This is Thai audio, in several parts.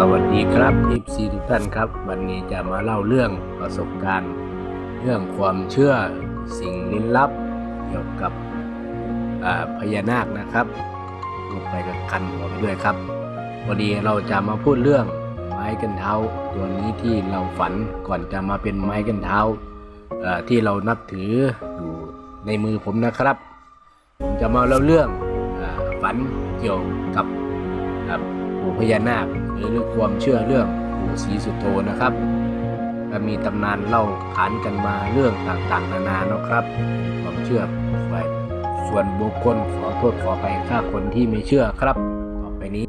สวัสดีครับ FC ทุกท่านครับ วันนี้จะมาเล่าเรื่องประสบการณ์ เรื่องความเชื่อสิ่งลี้ลับ เกี่ยวกับพญานาคนะครับลงไปกับคันหัวไปด้วยครับวันนี้เราจะมาพูดเรื่องไม้กันเท้า ตัวนี้ที่เราฝันก่อนจะมาเป็นไม้กันเท้าที่เรานับถืออยู่ในมือผมนะครับ ผมจะมาเล่าเรื่องอฝันเกี่ยวกับปู่พญานาค หรือเรื่องความเชื่อเรื่องปู่ศรีสุโธนะครับและมีตำนานเล่าขานกันมาเรื่องต่างๆ นานาเนาะครับความเชื่อไว้ส่วนบุคคลขอโทษขอไปถ้าคนที่ไม่เชื่อครับ ต่อไปนี้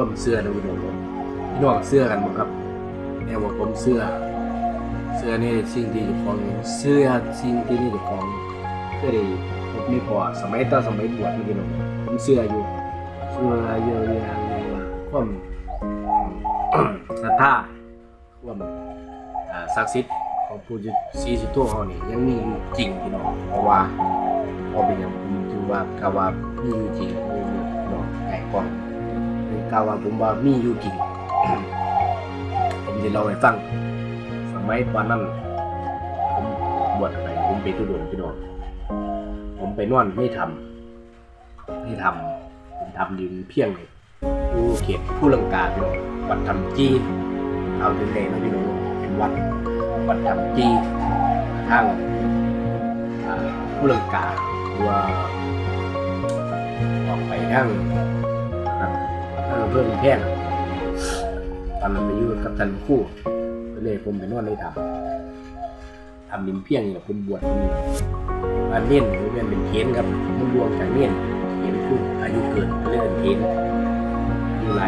ความเสื้อนะพี่น้องผมพี่น้องเสื้อกันบ่ครับแน่ว่าผมเสื้อ เสื้อนี่สิ่งที่จ้าของเสื้อสิ่งที่นี่จ้าของเสื้อด้ผมมีพอสมัยตอนสมัยบวชพี่น้องผมเสื้ออยู่เสื้อเยอะอย่างความศรัทธาความศักดิ์สิทธิ์ของผู้ศรีสุโธเฮานี่ยังมีอยู่จริงพี่น้องเพราะว่าพอเป็นอย่างผมถือว่ากาวามีอยู่จริงมีอยู่เนาะไก่กล้อง เป็นกาว่าผมว่ามีอยู่จริง ผมจะเล่าให้ฟัง สมัยตอนนั้นผมบวชไปผมไปทุดงพี่น้องผมไปนอนไม่ทำไม่ทำผมทำดินเพียงเลยดูเขตผู้ลังกาพี่น้องวัดทำจีเอาถึงเลยนะพี่น้องเป็นวัดวัดทำจีทางอ่าผู้ลังกาหรือว่าออกไปทาง ทางเพื่อนแพงตอนนั้นไปอยู่กับท่านคู่ก็เลยผมไปนอนในถ้ำทำนิมเพียงเนี่ยผมบวชที่มาเน้นหรือเป็นเป็นเทนครับมันรวมจากเน้นเทนคืออายุเกินก็เลยเป็นเทนอยู่ไร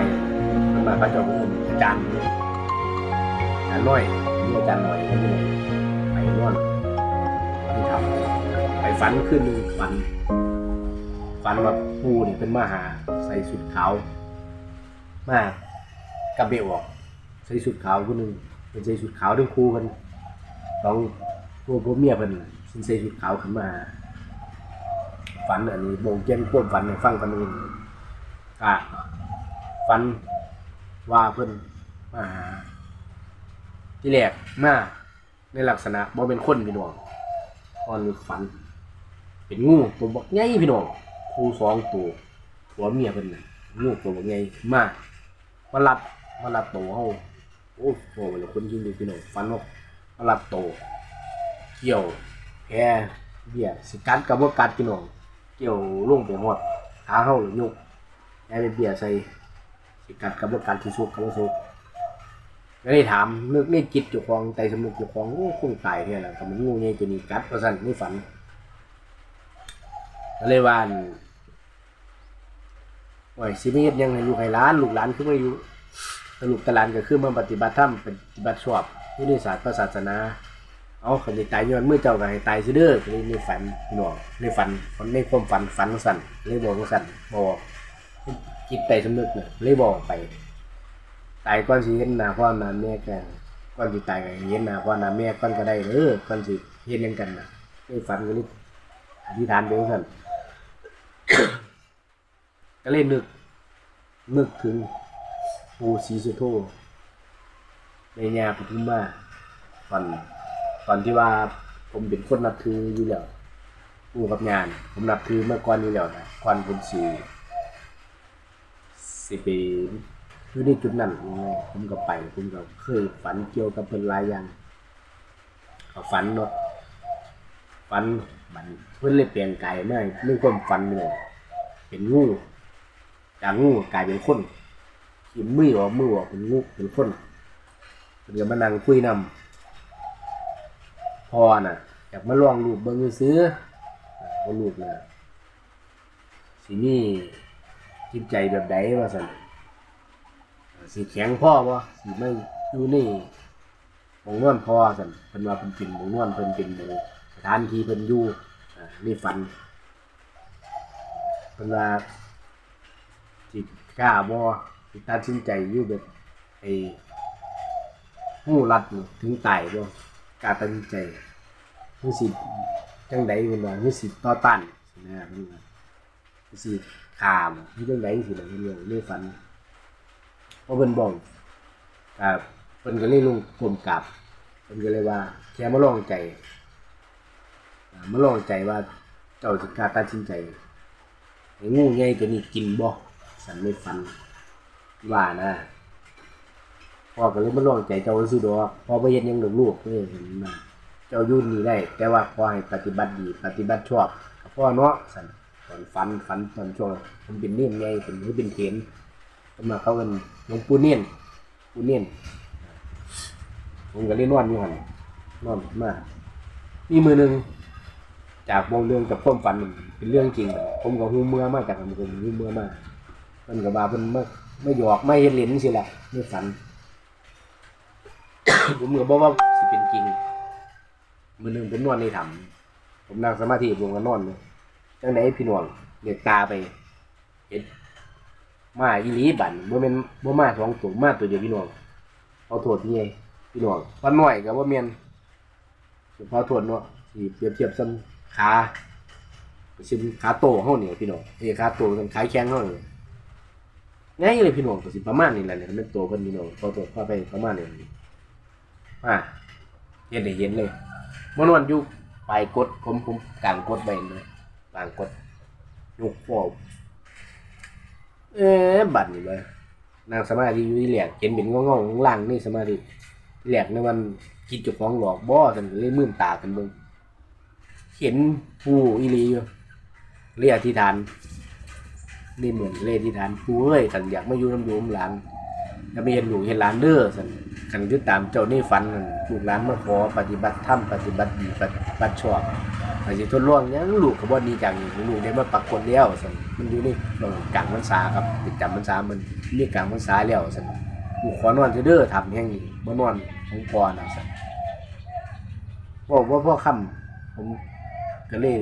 มันมาพระเจ้าก็เป็นอาจารย์อาจารย์น้อยมีอาจารย์หน่อยก็มีไปนอนที่ทำไปฝันขึ้นหนึ่งฝันฝันว่าปูเนี่ยเป็นมหาใส่สุดขาว มากกระเบะออกใส่สุดขาวคนหนึ่งเป็นใส่สุดขาวทั้งคู่กันสองพวกพวกเมียเป็นใส่สุดขาวขึ้นมา ฝันอันนี้โบงเจนควบฝันให้ฟังกันนึงอะฝันว่าเพิ่นมาที่แรกมาในลักษณะบ่เป็นคนพี่น้องตอนฝัน เป็นงูตัวบักใหญ่พี่น้องคู่สองตัวผัวเมียเป็นน่ะงูตัวบักใหญ่มา มารับมารับโตเฮาโอ้โหเลยคนยิงดูพี่น้องฟันว่ามารับโตเกี่ยวแพเบียสิกัดกับบ่กัดพี่น้องเกี่ยวลงไปหอดขาเฮาหรือยกแพเป็นเบียใส่สิกัดกับบ่กัดสิสุกกับบ่สุกก็เลยถามนึกในจิตจ้าของใจสมุกจ้าของโอ้คงตายแท้แล้วก็มันงูใหญ่ตัวนี้กัดว่าซั่นในฝันก็เลยว่า อั่นโอ้ยสิมีเฮ็ดยังให้ลูกให้หลานลูกหลานคือบ่อยู่สรุปตารางก็คือมาปฏิบัติธรรมปฏิบัติชอบที่ในศาสตร์ศาสนา เอาคนที่ตายย้อนมือเจ้าก็ให้ตายซิเด้อในในฝันพี่น้องในฝันฝันในความฝันฝันสั่นเลยบอกสั่นบอกจิตใจสำนึกเนี่ยเลยบอกไป ตายก่อนสิเห็นหน้าพ่อหน้าแม่กันก่อนสิตายก็ให้เห็นหน้าพ่อหน้าแม่ก่อนก็ได้เด้อก่อนสิเฮ็ดหยังกันน่ะในฝันก็นี่อธิษฐานไปว่าสั่น ก็เลยนึก นึกถึงปูศรีสุโธในญาปทุมมาตอนตอนที่ว่าผมเป็นคนนับถืออยู่แล้วปูกับงาน ผมนับถือเมื่อก่อนอยู่แล้วนะก่อนผมสีสิไปอยู่ในจุดนั้นไงผมก็ไปผมก็เคยฝันเกี่ยวกับเป็นหลายอย่างก็ฝันเนาะฝันมันเพื่อนเลยเปลี่ยนกายมากเรื่องความฝันเนี่ยเป็นงู จากงูกลายเป็นคนขีมมือออกมือออกเป็นงูเป็นคนเดี๋ยวมานั่งคุยนำพอน่ะอยากมาลองรูปเบิ้งซื้อว่ารูปน่ะสิมีจิตใจแบบใดว่าสันสิแข็งพ่อบ่สิไม่อยู่นี่หมงนวลพ่อสันเป็นว่าเป็นเป็นหมงนวลเป็นเป็นหมองสถานที่เป็นอยู่นี่ฝันเป็นว่า กล้าบ่สิตัดสินใจอยู่แบบไอ้หูรัดนี่ถึงตายบ่กล้าตัดสินใจคือสิจังไดเพิ่นว่าคือสิต่อต้านนะเพิ่นว่าคือสิขามคือจังไดสิล่ะเพิ่นว่าในฝันเพราะเพิ่นบอกกับเพิ่นก็เลยลงกลมกราบเพิ่นก็เลยว่าแค่มาลองใจมาลองใจว่าเจ้าจะกล้าตัดสินใจไอ้งูใหญ่ตัวนี้กินบ่ สันไม่ฟันว่านะพ่อก็เลยมาลองใจเจ้าซื้อดอกพ่อไปเฮ็ดหยังดอกลูกเด้เห็นมาเจ้ายู่นนี่ได้ แต่ว่าขอให้ปฏิบัติดี ปฏิบัติชอบพ่อเนาะสันตอนฟันฟันตอนช่วงผมเป็นเนียนใหญ่เป็นหรือเป็นเขนก็มาเขากันหลวงปู่เนียนปู่เนียนผมก็เลยนอนอยู่หันนอนมามีมือหนึ่งจากวงเรื่องกับความฝันเป็นเรื่องจริง ผมก็หูเมื่อมากจากมันเป็นหูเมื่อมาก มันก็ว่ามันไม่ไม่หยอกไม่เห็นเหรียญสิแหละไม่ฝัน ผมก็บอกว่าสิเป็นจริง มือหนึ่งผมนอนในถ้ำผมนั่งสมาธิผมก็นอนเลยจังไหนพี่น้องเด็กตาไปเห็นมาอีหลีบันบ่แม่นบ่มาสองตัวมาตัวเดียวพี่น้องเอาโทษพี่ไงพี่น้องวันน้อยก็บ่แม่นพอทวนเนาะที่เปรียบเทียบซ้ำขาซิมขาโตเฮาเนี่ยพี่น้องเอ้ขาโตกับขาแข็งเฮาเนี่ย ง่ายเลยพี่น้องก็สิประมาณนี้แหละเนี่ยมันเป็นตัวเพิ่นพี่น้องพอตัวพอไปประมาณนี้อ่าเห็นได้เห็นเลยบ่นอนอยู่ปลายกดผมผมกลางกดไว้เลยกลางกดยกฟอเอ๊ะบัดนี่เลยนั่งสมาธิอยู่ที่แหลกเห็นเป็นงงๆล่างนี่สมาธิแหลกในวันคิดจ้าของหลอกบ่กันเลยมื่นตากันเบิ่งเห็นผู้อีลีอยู่เรียกอธิษฐาน นี่เหมือนเรียกอธิษฐานผู้เอ้ยกันอยากมาอยู่น้ำยู่น้ำหลานถ้าไม่เห็นหนูเห็นหลานเด้อสันกันยึดตามเจ้านี่ฝันลูกหลานมาขอปฏิบัติธรรมปฏิบัติดีปฏิบัติชอบอาจจะทดลองหยังลูกก็บ่ดีจังลูกได้มาปักคนแล้วสันมันอยู่นี่ตรงกลางพรรษาครับติดจำพรรษามันนี่กลางพรรษาแล้วสันกูขอนอนเถอะเด้อทำแห่งนี้บ่นอนของพอนะสันบอกว่าพ่อคำผมก็เลย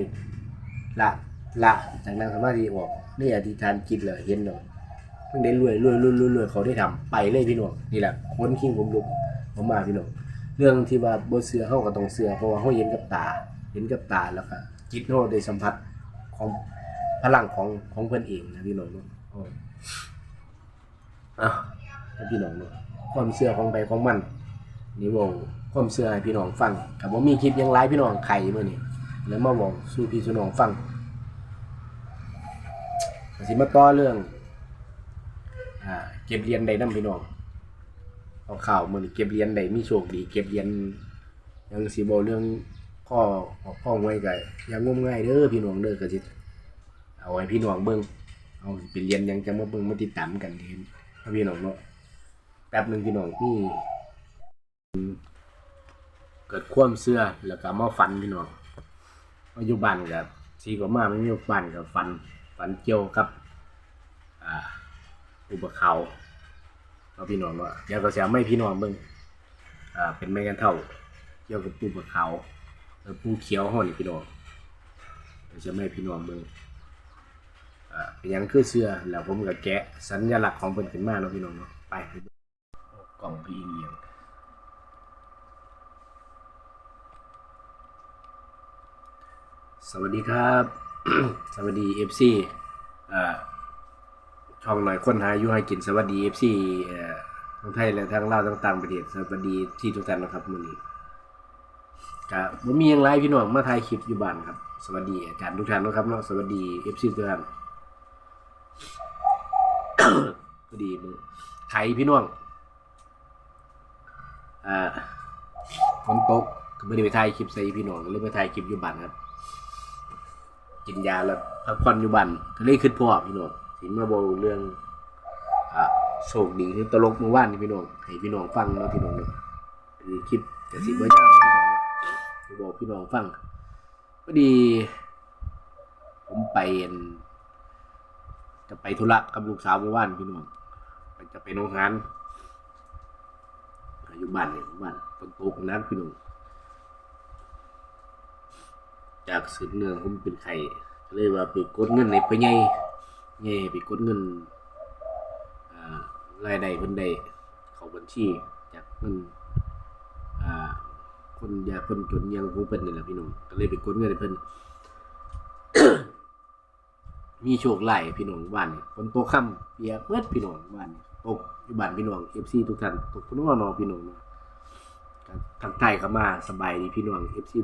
ละละจากนั้นสมาธิออก นี่อธิษฐานจิตเลยเห็นเลยเพิ่งได้รวยรวยรวยรวยรวยเขาได้ทำไปเลยพี่น้องนี่แหละคนคิงผมลุกผมมาพี่น้องเรื่องที่ว่าบ่เสือเฮาก็ต้องเสือเพราะว่าเฮาเห็นกับตา เห็นกับตาแล้วก็จิตเฮาได้สัมผัสของพลังของของเพิ่อนเองนะพี่น้องเนาะอ๋ออะพี่น้องเนาะความเชื่อของไปของมันนี่ว่าความเชื่อให้พี่น้องฟังกับว่ามีคลิปยังไลฟ์พี่น้องไข่เมื่อนี้แล้วมาบอกสู่พี่สู่น้องฟัง สิมาต่อเรื่องอ่าเก็บเหรียญใดนํพี่น้องเอาข่าวมือนี้เก็บเหรียญใดมีโชคดีเก็บเหรียญยังสิบ่เรื่องข้อข้อไว้ก็อย่างงมง่ายเด้อพี่น้องเด้อก็สิเอาให้พี่น้องเบิ่งเอาสิเป็นเรียญหยังจังมาเบิ่งมาติดตามกันเห็นเอาพี่น้องเนาะแป๊บหนึ่งพี่น้องที่เกิดความเชื่อแล้วก็มาฝันพี่น้องปัจจุบันกับสีก็มาไม่มีบ้านกับฝัน ฝันเกี่ยวกับอ่าอุปเขาเอาพี่น้องเนาะเดี๋ยวก็จะไม่พี่น้องเบิ่งอ่าเป็นแม่กันเท่า เกี่ยวกับปูปะเขาแล้วปูเขียวห่อนพี่น้องเดี๋ยวจะไม่พี่น้องเบิ่งอ่าเป็นยังคือเสื้อแล้วผมก็แกะสัญลักษณ์ของเพิ่นขึ้นมาเนาะพี่น้องเนาะไปกล่องพี่เอียงสวัสดีครับ สวัสดี FC อ่าช่องหน่อยคนหาอยู่ให้กินสวัสดีเอ่อทั้งไทยและทั้งลาวทั้งต่างประเทศสวัสดีที่ทุกท่านนะครับมื้อนี้ก็บ่มีหยังหลายพี่น้องมาถ่ายคลิปอยู่บ้านครับ สวัสดีอาจารย์ทุกท่านนะครับเนาะสวัสดี FC ทุกท่านพอดีมือไถพี่น้องอ่าฝนตกก็ไม่ได้ไปถ่ายคลิปใส่พี่น้องก็เลยไปถ่ายคลิปอยู่บ้านครับ กินยาแล้วพักผ่อนอยู่บ้านก็เลยขึ้นพ่อพี่น้องสิมาบอกเรื่องอ่าโชคดีที่ตลกเมื่อวานนี่พี่น้องให้พี่น้องฟังเนาะพี่น้องเนาะคือคลิปแต่สิบ่ยาวพี่น้องจะบอกพี่น้องฟังพอดี ผมไปจะไปธุระกับลูกสาวเมื่อวานพี่น้องจะไปโรงงานอยู่บ้านเนี่ยบ้านฝนตกนั้นพี่น้อง จากสืบเนื่องผมเป็นไข่เลยว่าไปกดเงินในไปไงเย่ไปกดเงินรายได้เพิ่นได้เข้าบัญชีจากเงินคนยากคนจนยังของเพิ่นนี่แหละพี่น้องก็เลยไปกดเงินให้เพิ่นมีโชคหลายพี่น้องบ้านนี่ฝนตกค่ำเปียกเบิดพี่น้องบ้านนี่ตกอยู่บ้านพี่น้อง FC ทุกท่านตกพุ่นว่าเนพี่น้องเนาะก็ทางใต้เข้ามาสบายดีพี่น้อง FC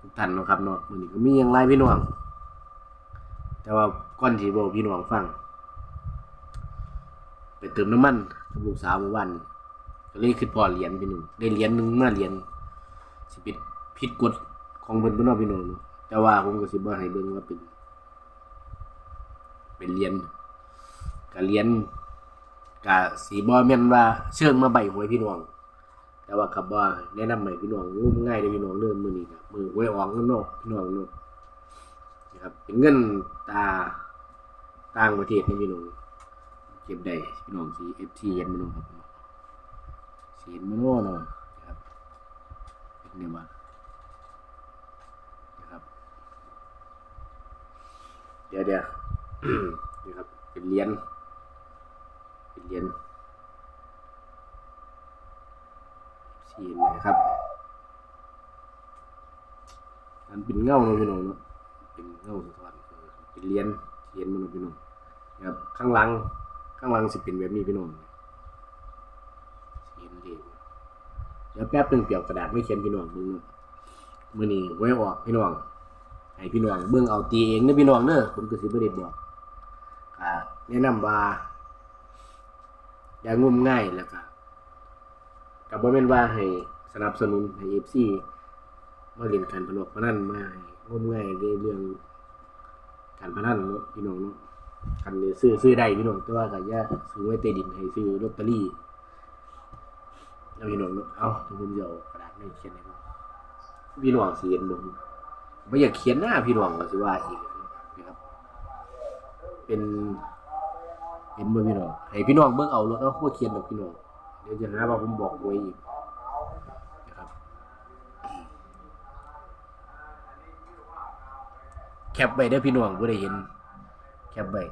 ทุกท่านนะครับเนาะมือนี้ก็มีหยังหลายพี่น้อง แต่ว่าก่อนที่บอกพี่น้องฟัง ไปเติมน้ำมันกับลูกสาวเมื่อวานนี้ก็เลยคิดพอเหรียญพี่หนึ่งได้เหรียญหนึ่งมาเหรียญสิปิดผิดกฎของเพิ่นพี่น้องพี่น้องเนาะแต่ว่าผมก็สิบ่ให้เบิ่งว่าเป็น เป็นเหรียญกับเหรียญกับสีบ่แม่นว่าเชิงมาใบหวยพี่น้อง แต่ว่ากับว่าแนะนำให้พี่น้องงมง่ายเด้พี่น้องเริ่มมือนี้ก็มือหวยออกแล้วเนาะพี่น้องนาะนะครับเป็นเงินตาต่างประเทศนี่พี่น้องเก็บได้พี่น้องสีเอฟทีเย็นมาโน่ครับสีเย็นมาโน่หน่อยนะครับเป็นไงบ้างนะครับเดี๋ยวเดี๋ยวนี่ครับเป็นเหรียญเป็นเหรียญ สียนนะครับอันเป็นเงาเนาะพี่น้องเนาะเป็นเงาสะท้อนเออเป็นเหรียญเหรียญมันเนาะพี่น้องนะครับข้างหลังข้างหลังสิเป็นแบบนี้พี่น้องเขียนเลขเดี๋ยวแป๊บหนึ่งเปียกกระดาษไม่เขียนพี่น้องมึงเนาะมื้อนี้ไว้ออกพี่น้องให้พี่น้องเบิ่งเอาตีเองเด้อพี่น้องเด้อผมก็สิบ่ได้บอกอ่าแนะนำว่าอย่างงมง่ายแล้วก็ ก็บ่แม่นว่าให้สนับสนุนให้ FC มาเล่นการพนันพนันมาให้งมง่ายในเรื่องการพนันเนาะพี่น้องเนาะคันซื้อซื้อได้พี่น้องแต่ว่าก็อย่าซื้อไว้ใต้ดินให้ซื้อลอตเตอรี่แล้วพี่น้องเนาะเอาทุกคนจะเอากระดาษไม่เขียนให้ผมพี่น้องสิเห็นบ่บ่อยากเขียนหน้าพี่น้องก็สิว่าอีกนะครับ เป็นเห็นบ่พี่น้องให้พี่น้องเบิ่งเอารถเอาบ่เขียนดอกพี่น้อง เดี๋ยวจะหาว่าผมบอกไว้อีกนะครับ แคปไว้เด้อพี่น้องบ่ได้เห็น แคปไว้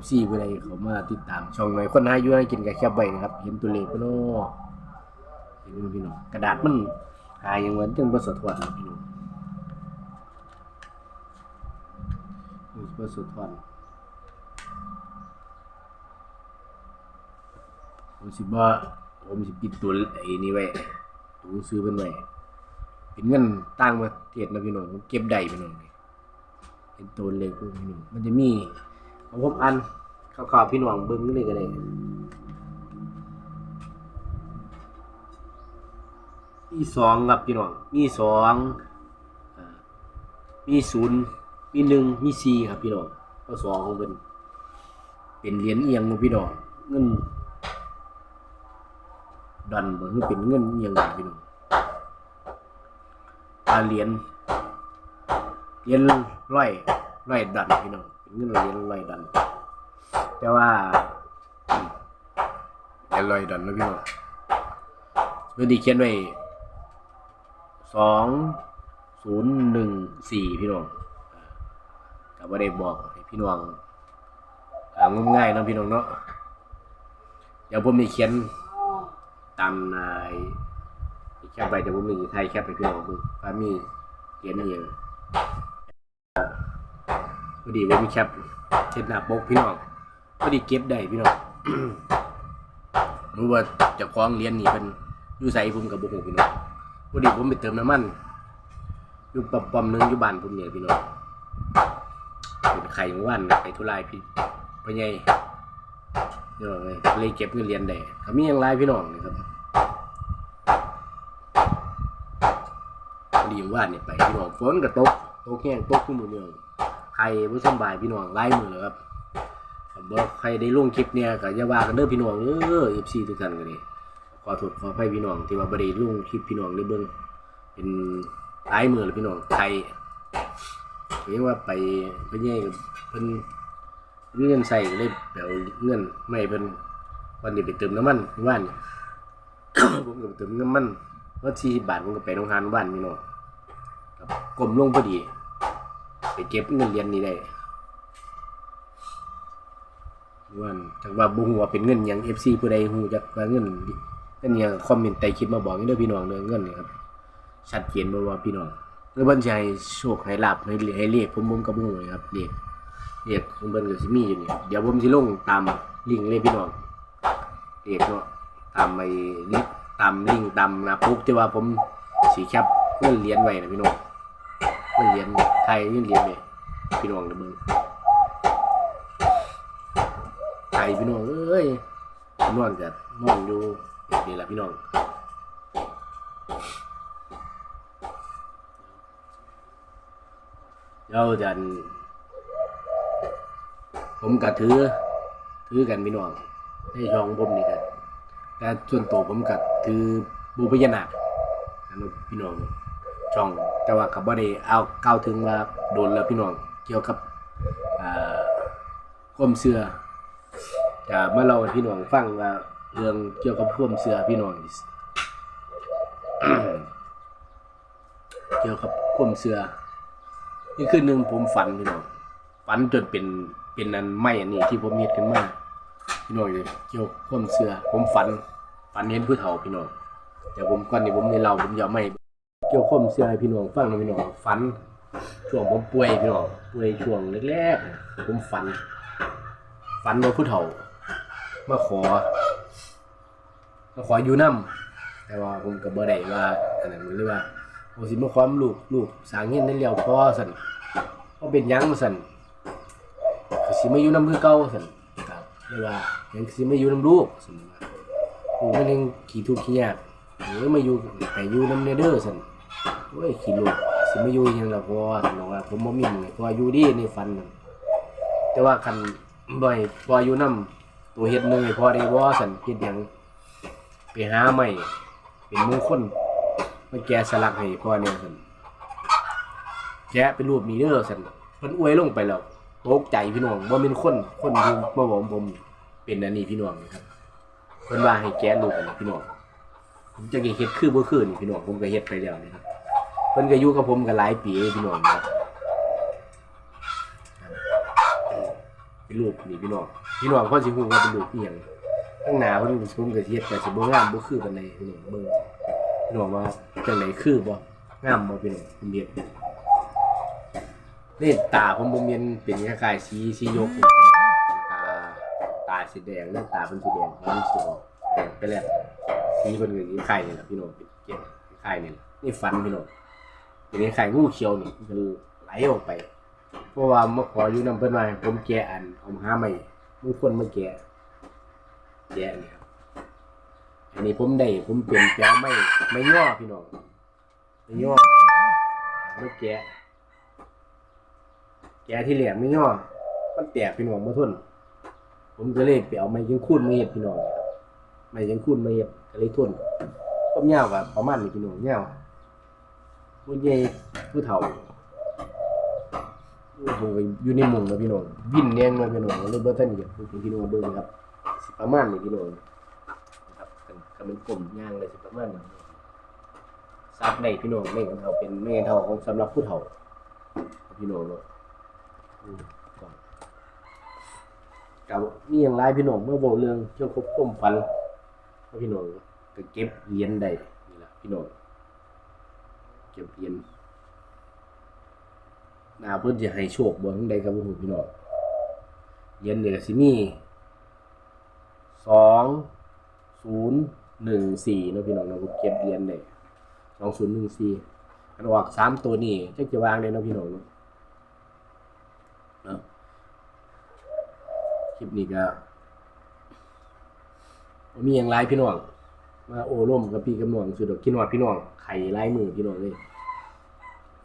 FC ผู้ใดเขามาติดตามช่องหน่อยคนหาอยู่ให้กินกับแคปไว้นะครับ เห็นตัวเลขบ่เนาะเห็นพี่น้องกระดาษมันหาอย่างวันจังบสะท้อนพี่น้องมันบ่สะท้อน ผมสิบ่ผมสิปิดตัวไอ้นี่ไว้ตัวซื้อเพิ่นไว้เป็นเงินต่างประเทศนะพี่น้องผมเก็บได้พี่น้องเป็นตัวเล็กพวกพี่น้องมันจะมีของผมอันข่าวๆพี่น้องเบิ้งนี่ก็ได้มีสองครับพี่น้องมีสองมีศูนย์มีหนึ่งมีสี่ครับพี่น้องก็สองของเป็นเป็นเหรียญเอียงของพี่น้องเงิน ดันบ่คือเป็นเงินเอียงของพี่น้องอาเหรียญเหรียญร้อยร้อยดันพี่น้องเป็นเงินเหรียญร้อยดันแต่ว่าเหรียญร้อยดันนะพี่น้องเมื่อดีเขียนไว้สองศูนย์หนึ่งสี่พี่น้องก็ไม่ได้บอกให้พี่น้องงมง่ายนะพี่น้องเนาะเดี๋ยวผมมีเขียน ตามนายแคปไปเดี๋ยวผมมีไทยแคปไปพี่น้องมึงว่ามีเขียนเอะพอดีว่ามีแคปเช็ดหน้าปกพี่น้องพอดีเก็บได้พี่น้องรู้ว่าจะคล้องเรียนนี่เป็นอยู่ใส่ผมกับบุกพี่น้องพอดีผมไปเติมน้ำมันอยู่ปั๊มปั๊มนึงอยู่บ้านผมเนี่ยพี่น้องเป็นไข่ของวันไข่ทุลายพี่พ่อใหญ่ เดี๋ยวเลยเลยเก็บเงินเรียนได้ก็มีอย่างไรพี่น้องนะครับดีว่าเนี่ยไปพี่น้องฝนก็ตกตกแห้งตกขึ้นหมดเลยใครผู้สบายพี่น้องไล่มือเลยครับบ่ใครได้ลงคลิปเนี่ยก็อย่าว่ากันเด้อพี่น้องเด้อ FC ทุกท่านกันนี่ขอโทษขออภัยพี่น้องที่ว่าบ่ได้ลงคลิปพี่น้องได้เบิ่งเป็นหลายมือเลยพี่น้องใครเรียกว่าไปไปแย่กับเพิ่น มีเงินใส่ก็เลยไปเอาเงินไม่เพิ่นวันนี้ไปเติมน้ำมันว่านผมก็ไปเติมน้ำมันว่า40บาทผมก็ไปโรงงานว่านพี่น้องครับกลมลงพอดี ไปเก็บเงินเรียนนี้ได้ว่าจังว่าบ่ฮู้ว่าเป็นเงินหยัง FC ผู้ใดฮู้จักว่าเงินเงินหยังคอมเมนต์ใต้คลิปมาบอกนี่เด้อพี่น้องเด้อเงินนี่ครับชัดเจนบ่ว่าพี่น้องหรือเพิ่นสิให้โชคให้ลาภให้ให้เลขผมผมก็บ่ฮู้เลยครับเลข เลขของเพิ่นก็สิมีอยู่นี่เดี๋ยวผมสิลงตามลิงก์เลยพี่น้องเลขเนาะตามไอ้ลิงตามลิงก์ตามนะปุ๊บที่ว่าผมสิแคปเงินเหรียญไว้นะพี่น้องเงินเหรียญไทยเงินเหรียญนี่พี่น้องเด้อเบิ่งไทยพี่น้องเอ้ยนอนกับนอนอยู่นี่แหละพี่น้องเดี๋ยวจัน ผมก็ถือ ถือกันพี่น้องในช่องผมนี่กันแต่ส่วนตัวผมก็ถือบูพญานาคอันนั้นพี่น้องช่อง แต่ว่ากับว่ได้เอาก้าวถึงว่าโดนแล้วพี่น้องเกี่ยวกับอ่าความเชื่อจะมาเล่าพี่น้องฟังว่าเรื่องเกี่ยวกับพ่วามเสือพี่น้องเกี่ยวกับพ่วามเสือนี่คือหนึ่งผมฝันพี่น้องฝันจนเป็น เป็นนันไม่อันนี้ที่ผมเฮ็ดขึ้นมาพี่น้องเลยเกี่ยวกับพ่วามเสือผมฝันฝันเห็นผู้เฒ่าพี่น้องเดี๋ยวผมก่อนนี่ผมในเล่าผมจะเอาไม่เกี่ยวกับพ่วามเสือให้พี่น้องฟังนะพี่น้องฝันช่วงผมป่วยพี่น้องป่วยช่วงแรกๆผมฝัน ฝันว่าผู้เฒ่ามาขอมาขออยู่น้ำแต่ว่าผมกับเบ่ได้ว่าอันนั้นหรือว่าผมสิมาความลูกลูกสางเงินได้แล้วพอสันเพราะเป็นยังสั่น ก็สิมาอยู่น้ำคือเก่าสันครับเรียว่ายังสิมาอยู่น้ำลูกสันว่าลูกมันยังขี้ทุกข์ขี้ยากหรือมาอยู่ให้อยู่น้ำเนเด้อสั่นโอ้ยขี้ลูกสิมาอยู่ยังละพอสันบอกว่าผมบ่มีหยังพออยู่ดีในฝันนั่นแต่ว่าคันบ่อยพออยู่นํตัวเฮ็ดหนึ่งพอได้บ่สันเฮ็ดหยังไปหาใหม่เป็นมงคลมาแกสลักให้พ่อเนี่ยสันแกเป็นรูปนี้เด้อสั่นเพิ่นอวยลงไปแล้ว ตกใจพี่น้องบ่แม่นคนคนที่มาบอกผมเป็นอันนี้พี่น้องนะครับเพิ่นว่าให้แกะรูปอันนี้พี่น้องผมจะเฮ็ดคือบ่คือนี่พี่น้องผมก็เฮ็ดไปแล้วนะครับเพิ่นก็อยู่กับผมก็หลายปีพี่น้องครับเป็นรูปนี่พี่น้องพี่น้องพ่อสิฮู้ว่าเป็นรูปอีหยังข้างหน้าเพิ่นผมก็เฮ็ดแต่สิบ่งามบ่คือปานใดพี่น้องเบิ่งพี่น้องว่าจังไดคือบ่งามบ่พี่น้องผมเฮ็ด นี่ตาผมบ่แม่นเป็นคล้ายๆสีสียกนี่ตาตาสีแดงแล้วตาเพิ่นสีแดงมันสิออกแดงไปแล้วสีเพิ่นก็สิคล้ายนี่แหละพี่น้องเป็นเกล็ดคล้ายนี่แหละนี่ฟันพี่น้องเป็นคล้ายงูเขียวนี่มันไหลออกไป เพราะว่ามาขออยู่นำเพิ่นว่าผมแกะอันเอามาหาใหม่มีคนมาแกะแกะนี่ครับอันนี้ผมได้ผมเป็นแกะไม่ไม่ย่อพี่น้องไม่ย่อไม่แกะ แกะที่เหลี่ยมไม่ย่อมันแตกพี่น้องมาทุนผมก็เลยไปเอาไม้ยังคูนมาเฮ็ดพี่น้องครับไม้ยังคูนมาเฮ็ดก็เลยทนต้มยาวกับประมาณนี้พี่น้องยาวผู้ใหญ่ผู้เฒ่าโอ้โหอยู่ในมุงนะพี่น้องบินแนงมาพี่น้องเลยเบอร์ท่านเดียวพี่น้องเบิ่งครับสิประมาณนี้พี่น้องนะครับกันกันเป็นกลมย่างเลยสิประมาณนี้ซับในพี่น้องไม่กันเท่าเป็นไม่กันเท่าของสำหรับผู้เฒ่าพี่น้องเนาะ ก่อนกับมีอย่างไรพี่น้องเมื่อบอกเรื่องเกี่ยวกับความฝันพี่น้องก็เก็บเหรียญได้นี่แหละพี่น้องเก็บเหรียญนาเพิ่นจะให้โชคบ่ทังใดกับผู้พี่น้องเย็นนี่ก็สิมี2014เนาะพี่น้องเนาะผมเก็บเหรียญได้2014อันออกสามตัวนี้จักจะวางได้นะพี่น้องเนาะเนาะ คลิปนี้ก็มีหยังหลายพี่น้อง มาโอ้ร่มกับพี่กับน้องสุดดอกกินฮอดพี่น้องไข่ลายมือพี่น้องเลย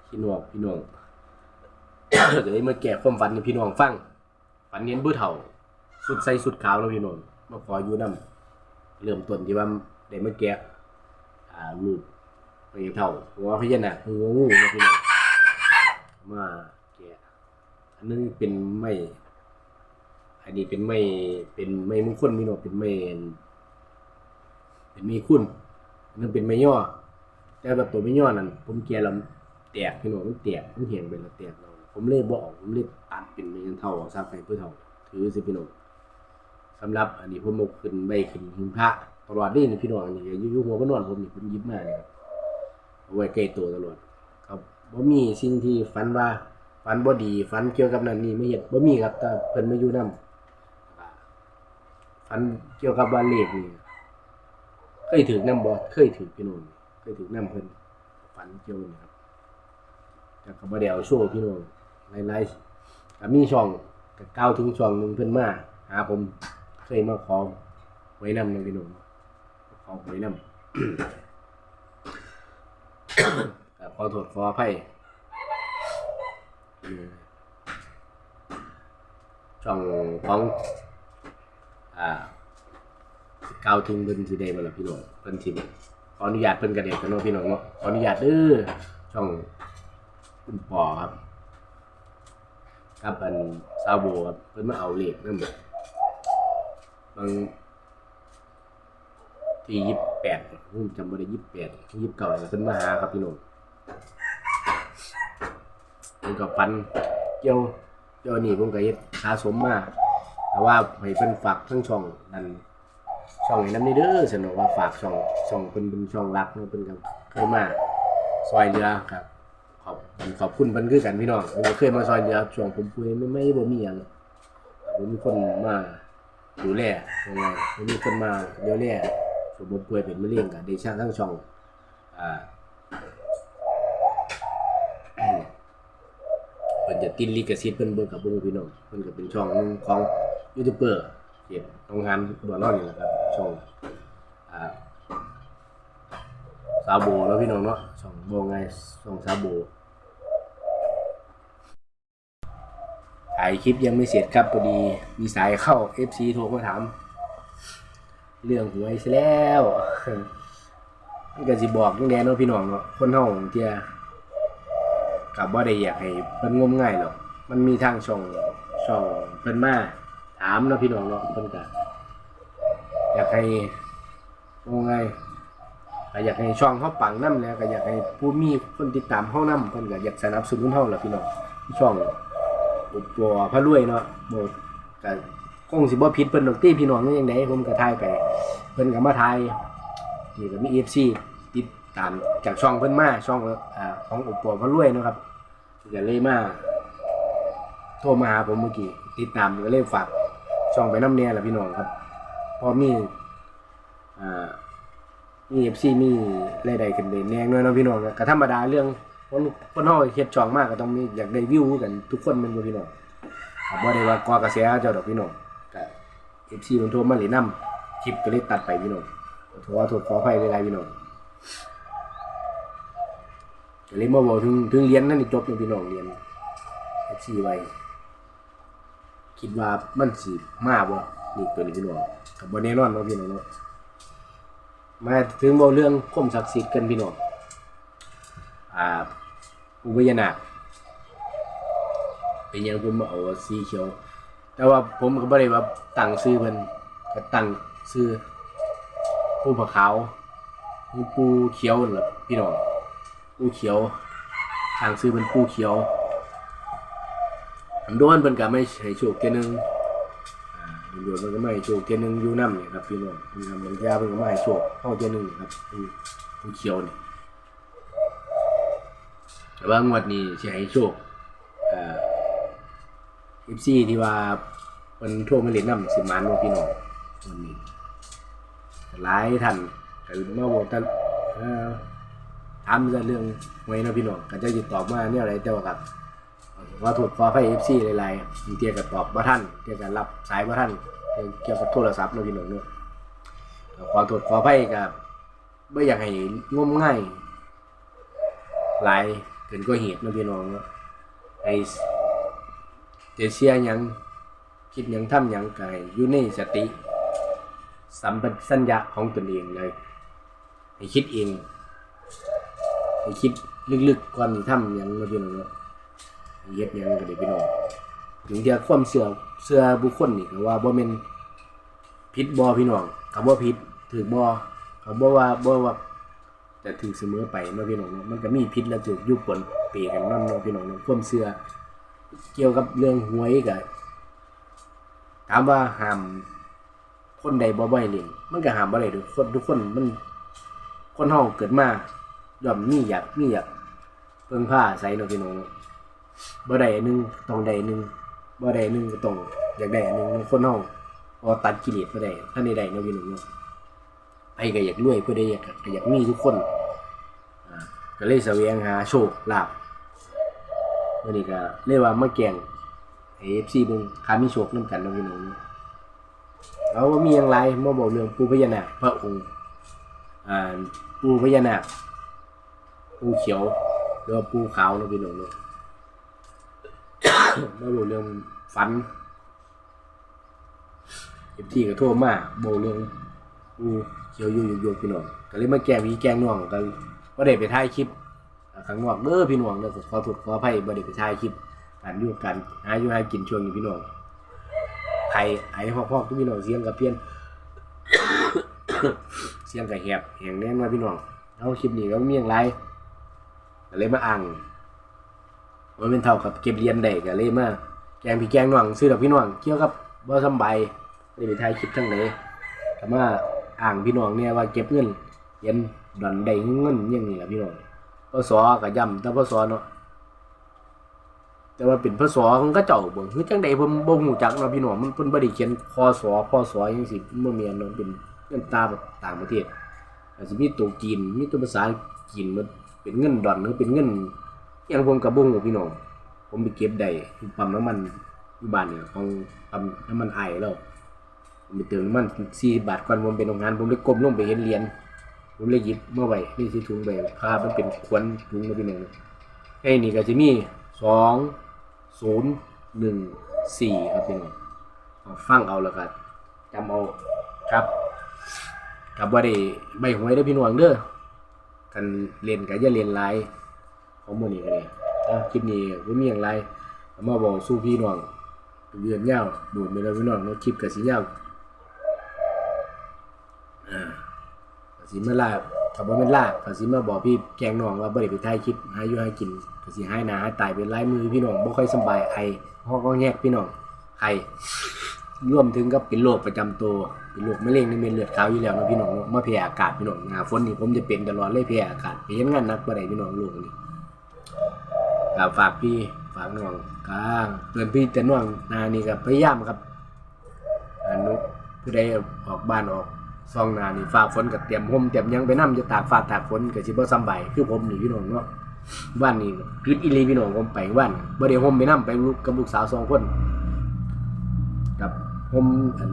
กินฮอดพี่น้องเดี๋ยวมาแก้ความฝันให้พี่น้องฟังฝันเห็นผู้เฒ่า สุดใสสุดขาวแล้วพี่น้องมาขออยู่นํเริ่มต้นที่ว่าได้มาแก้อ่ารูปพญาเฒ่าหัวพญานาคหัวงูนะพี่น้องมาแก้อันนึงเป็นไม้ อันนี้เป็นไม้เป็นไม้มงคลพี่น้องเป็นไม้เป็นไม้คุณอันนึงเป็นไม้ย่อแต่แบบตัวไม้ย่อนั่นผมแก้แล้วแตกพี่น้องมันแตกมันเห็นไปแล้วแตกเราผมเลยบอกผมเลยตัดเป็นเงินเท่าซับไปเพื่อเท่าถือสิพี่น้องสำหรับอันนี้ผมเอาขึ้นไปขึ้นหิ้งพระตลอดนี่นี่พี่น้องนี่ยู่อยู่หัวบ่นอนผมนี่ผมยิบมาเนี่ยเอาไว้ใกล้ตัวตลอดครับบ่มีสิ่งที่ฝันว่าฝันบ่ดีฝันเกี่ยวกับนั้นนี่ไม่เห็นบ่มีครับแต่เพิ่นมาอยู่นํ ฝันเกี่ยวกับว่าเลขนี่เคยถือนํบ่เคยถือพี่น้องเคยถือนํเพิ่นฝันเกี่ยวนี่ครับแต่ก็บ่ได้เอาโชว์พี่น้องหลายๆมีช่องก็ก้าวถึงช่องหนึ่งเพิ่นมาหาผมเคยมาขอไว้นำนะพี่น้องขอไว้นำก็ขอโทษขออภัยช่องของ อ่ากล่าวถึงเพิ่นสิได้บ่ล่ะพี่น้องเพิ่นสิขออนุญาตเพิ่นกระเด็กกันเนาะพี่น้องเนาะขออนุญาตเด้อช่องคุณปอครับครับอันซาโบครับเพิ่นมาเอาเลขนำบางที่ยี่สิบแปดผมจำบ่ได้ยี่สิบแปดยี่สิบเก้าเพิ่นมาหาครับพี่น้องผมก็ฟันเกี่ยวเกี่ยวนี่ผมก็เฮ็ดสะสมมา แต่ว่าให้เพิ่นฝากทั้งช่องนั่นช่องให้นำนี่เด้อสนอกว่าฝากช่องช่องเพิ่นเป็นช่องรักเนาะเพิ่นก็เคยมาซอยเหลือครับ ขอบขอบคุณเพิ่นคือกันพี่น้องเพิ่นก็เคยมาซอยเหลือช่วงผมป่วยไม่ไม่บ่มีหยังผมมีคนมาดูแลยังไงผมมีคนมาเดี๋ยวแลช่วงผมป่วยเป็นมะเร็งก็ได้สร้างทั้งช่องอ่าเพิ่นจะติดลิขสิทธิ์เพิ่นเบิ่งกับเบิ่งพี่น้องเพิ่นก็เป็นช่องนึงของ ยูทูบเบอร์เก็บโรงงานบัวนอนนี่แหละครับ ช่องอ่าซาโบเนาะพี่น้องเนาะช่องบ่ไงช่องซาโบถ่ายคลิปยังไม่เสร็จครับพอดีมีสายเข้า FC โทรมาถาม เรื่องหวยซะแล้วมันก็สิบอกจังแดเนาะพี่น้องเนาะคนเฮาเที่ยกับว่าได้อยากให้เพิ่นงมง่ายหรอกมันมีทางช่องช่องเพิ่นมา ถามนะพี่น้องเนาะเพิ่นก็อยากให้งมง่ายก็อยากให้ช่องเฮาปังนำแล้วก็อยากให้ผู้มีคนติดตามเฮานำเพิ่นก็อยากสนับสนุนเฮาล่ะพี่น้องช่องอุปวพระรวยเนาะโบ่ก็คงสิบ่ผิดเพิ่นดอกติพี่น้องนี่จังไดผมก็ทายไปเพิ่นก็มาทายนี่ก็มี FC ติดตามจากช่องเพิ่นมาช่องอ่าของอุปวพระรวยเนาะครับก็เลยมาโทรมาหาผมเมื่อกี้ติดตามก็เลยฝาก ช่องไปน้ำเนี่ยแหละพี่น้องครับพอมีอ่ามีเอฟซีมีรายได้กันเด่นแนงด้วยเนาะพี่น้องก็ธรรมดาเรื่องคนคนน้อยเฮ็ดช่องมากก็ต้องมีอยากได้วิวกันทุกคนแมันบ่พี่น้องครับบ่ได้ว่ากอกระแสเจ้าดอกพี่น้องก็เอฟซีมันโทรมาเลยนำคลิปก็เลยตัดไปพี่น้องขอโทษขอโทษขออภัยหลายๆพี่น้องก็เลยมาบอกถึงถึงเรียนนั่นจบแล้วพี่น้องเรียนแท็กซี่ไว้ คิดว่ามันสิมาบ่นี่ตัวนี้พี่น้องกับบ่แน่นอนเนาะพี่น้องเนาะมาถึงเว้าเรื่องคมศักดิ์สิทธิ์กันพี่น้องอ่าอุบยนาคเป็นยังผมเอาสีเขียว แต่ว่าผมก็บ่ได้ว่าตั้งชื่อเพิ่นก็ตั้งชื่อผู้ผาขาวปูเขียวนั่นล่ะพี่น้องปูเขียวทางซื้อเป็นปูเขียว โดนเพิ่นก็ไม่ให้โชคเทื่อนึงอ่าอันโดนเพิ่นก็ไม่ให้โชคเทื่อนึงอยู่นำนี่ครับพี่น้องเพิ่นก็บางยาเพิ่นก็ไม่ให้โชคเฮาเทื่อนึงนี่ครับปูปูเขียวนี่แต่ว่างวดนี้สิให้โชคเอ่อ FC ที่ว่าเพิ่นโทรมาเล่นนำสิมานบ่พี่น้องวันนี้หลายท่านก็มาบอกท่านเอ่อถามเรื่องหวยเนาะพี่น้องก็จะติดตอบมาเนี่ยอะไรแต่ว่ากับ ว่าถูกขอไฟเอฟซีหลายๆเทียกับตอบบ่ท่านเทียกับรับสายบ่ท่านเกี่ยวกับโทรศัพท์เนาะพี่น้องเนาะก็ขอโทษขอไฟกับไม่อยากให้งมง่ายหลายเกินก็เหตุนะพี่น้องเนาะไอเจเสียยังคิดยังทำยังก็ให้อยู่ในสติ สัมปชัญญะของตนเองเลยให้คิดเองให้คิดลึกๆก่อนที่ทำย่างมาพี่น้องเนาะ เย็บหยังก็ได้พี่น้องถึงจะความเสื่อเสื่อบุคคลนี่ก็ว่าบ่แม่นผิดบ่พี่น้องก็บ่าผิดถูกบ่ก็บ่ว่าบ่ว่าจะถูกเสมอไปเนาะพี่น้องเนาะมันก็มีผิดและถูกอยู่ปนเปกันนำเนาะพี่น้องเนาะความเสื่อเกี่ยวกับเรื่องหวยก็ถามว่าห้ามคนใดบ่บ่ให้เล่นมันก็ห้ามบ่ได้ทุกคนทุกคนมัน คนเฮาเกิดมาย่อมมีอยากมีอยากเพิ่งผ้าใส่เนาะพี่น้องเนาะ บ่ได้หนึ่งต้องได้หนึ่งบ่ได้หนึ่งก็ต้องอยากได้หนึ่งคนเฮาพอตัดกิเลสบ่ได้ถ้าได้ได้เนาะพี่น้องเนาะไผก็อยากรวยผู้ใดอยากอยากมีทุกคนอ่าก็เลยแสวงหาโชคลาภมื้อนี้ก็เลยว่ามาแกงให้ FC เบิ่งคามีโชคนำกันเนาะพี่น้องเนาะเอาว่ามีหยังไรมาบอกเรื่องปูพญานาคพระองค์อ่าปูพญานาคปูเขียวหรือว่าปูขาวนะพี่น้องเนาะ มาบอกเรื่องฝันเอฟทีก็โทรมาบอกเรื่องปูเขียวอยู่อยู่อยู่พี่น้องก็เลยมาแก้วีแก้งน้องกันก็ได้ไปถ่ายคลิปข้างนอกเด้อพี่น้องเด้อขอโทษขออภัยบ่ได้ไปถ่ายคลิปการอยู่กันหาอยู่หากินช่วงนี้พี่น้องไทยไอ้ฮอกๆทุกพี่น้องเสียงกับเพี้ยนเสียงกับแหบแหงแน่นว่าพี่น้องเอาคลิปนี้ก็มีอย่างไรก็เลยมาอ่าง มันเป็นเท่ากับเก็บเรียนได้ก็เลยมาแกงพี่แกงน้องซื้อดอกพี่น้องเกี่ยวกับบ่สำบายได้ไปถ่ายคลิปทั้งไหนก็มาอ่างพี่น้องเนี่ยว่าเก็บเงินเรียนดอนได้เงินย่างนี้แหละพี่น้องพศก็ย่ำแต่พศเนาะแต่ว่าเป็นพศของก็เจ้าเบิ่งคือจังใดผมบ่ฮู้จักเนาะพี่น้องมันเพิ่นบ่ได้เขียนพศพศจังซี่บ่แม่นเนาะเป็นเงินตาแบบต่างประเทศอาจจะมีตัวจีนมีตัวภาษาจีนมันเป็นเงินดอนหรือเป็นเงิน อย่างผมกับบุ้งพี่น้อง ผมไปเก็บได้ปั๊มน้ำมันที่บ้านเนี่ยของปั๊มน้ำมันไอแล้วผมไปเติมน้ำมันสี่บาทก่อนผมเป็นโรงงาน ผมเลยก้มลงไปเห็นเหรียญผมเลยหยิบเมื่อไหร่นี่สิถุงไปภามันเป็นควนถุงมาพี่น้องไอ้นี่ก็จะมีสองศูนย์หนึ่งสี่ครับพี่น้องฟังเอาแล้วกันจำเอาครับกับว่าได้ใบหวยได้พี่น้องเด้อกันเรียนกันอย่าเรียนหลาย ของมื้อนี้ก็ได้อะคลิปนี้บ่มีหยังหลายเอามาบอกสู่พี่น้องเดือนยาวโดดไปแล้วพี่น้องเนาะคลิปก็สิยาวอ่าก็สิมาลาถ้าบ่แม่นลาก็สิมาบอกพี่แกงน้องว่าบ่ได้ไปถ่ายคลิปหาอยู่หากินก็สิหายหน้าหาตายเป็นลายมือพี่น้องบ่ค่อยสบายไอฮอก็แยกพี่น้องไอรวมถึงกับเป็นโรคประจำตัวเป็นโรคมะเร็งในเม็ดเลือดขาวอยู่แล้วนะพี่น้องเนาะมาแพ้อากาศพี่น้องหน้าฝนนี่ผมจะเป็นตลอดเลยแพ้อากาศไปเห็นงานหนักบ่ได้พี่น้องโรคนี้ ก็ฝากพี่ฝากน้องกลางเตือนพี่แต่น้องนานี่ก็พยายามครับอนุผู้ใดออกบ้านออกซองนานี่ฝากฝนกับเตรียมห่มเตรียมยังไปนํจะตากฟ้าตากฝนก็สิบ่สำบายคือผมนี่พี่น้องเนาะบ้านนี่กึดอีหลีพี่น้องผมไปบ้านบ่ได้ห่มไปนํไปลูกกับลูกสาวสองคนกับผมอัน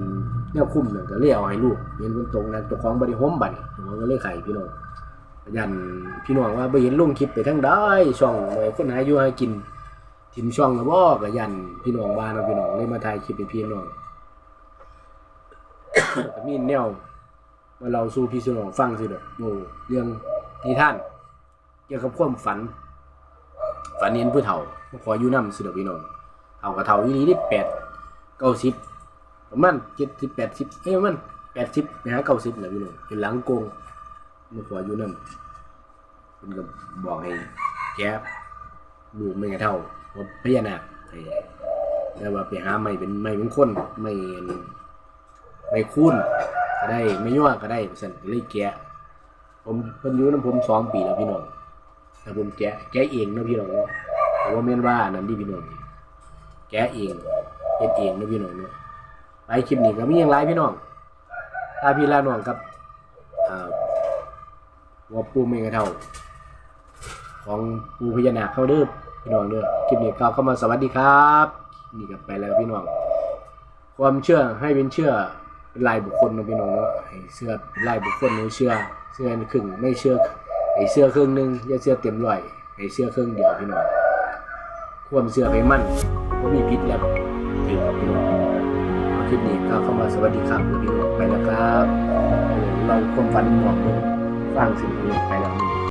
แนวคุ้มเนี่ยก็เลยเอาให้ลูกเห็นคนตรงนั้นตัวของบริโภมบัดนี้ผมก็เลยไข่พี่น้อง ยันพี่น้องว่าไปเห็นลุงคลิปไปทั้งได้ช่องไว้คนหาอยู่ให้กินทิมช่องแล้วบ่ก็ยันพี่น้องบ้านเอาพี่น้องเลยมาถ่ายคลิปให้พี่น้องมีแนวมาเราสู่พี่น้องฟังสิเด้อโอ้เรื่องนิท่านเกี่ยวกับความฝัน ฝันเห็นผู้เฒ่ามาขออยู่นำสิเด้อพี่น้องเฒ่ากับเฒ่าอีหลีนี่แปดเก้าสิบประมาณเจ็ดสิบแปดสิบเอ้ยประมันแปดสิบไปหาเก้าสิบแหละพี่น้องเป็นหลังโกง มาขออยู่นั่นเพิ่นก็บอกให้แกลูกไม่กระเท่าว่าพญานาคให้แล้วว่าไปหาไม่เป็นไม่เป็นคนไม่ไม่คูนก็ได้ไม่ยั่วก็ได้สั่นก็เลยแกะผมเพิ่นอยู่นํผมสองปีแล้วพี่น้องแต่ผมแกะแกะเองเนาะพี่น้องเนาะแต่ว่าแม่นว่าอันนั้นที่พี่น้องแกะเองเฮ็ดเองนะพี่น้องเนาะไปคลิปนี้ก็มีอย่างไรพี่น้องลาพี่ลาน้องครับอ่า ว่าปูเมงกระเท่า ของปูพญานาคเข้าเด้อพี่น้องเด้อคลิปนี้ก็เข้ามาสวัสดีครับ นี่ก็ไปแล้วพี่น้อง ความเชื่อให้เป็นเชื่อเป็นลายบุคคลนะพี่น้องเนาะเชื่อเป็นลายบุคคลหรือเชื่อเชื่อครึ่งไม่เชื่อให้เชื่อครึ่งหนึงอย่าเชื่อเต็มร้อยให้เชื่อครึ่งเดียวพี่น้องความเชื่อไปมั่นก็มีพิษแล้วถึงพี่น้องคลิปนี้ก็เข้ามาสวัสดีครับพี่น้องไปแล้วครับ เราความฝันหมอกฟังสิ่ งนี้ไปแล้ว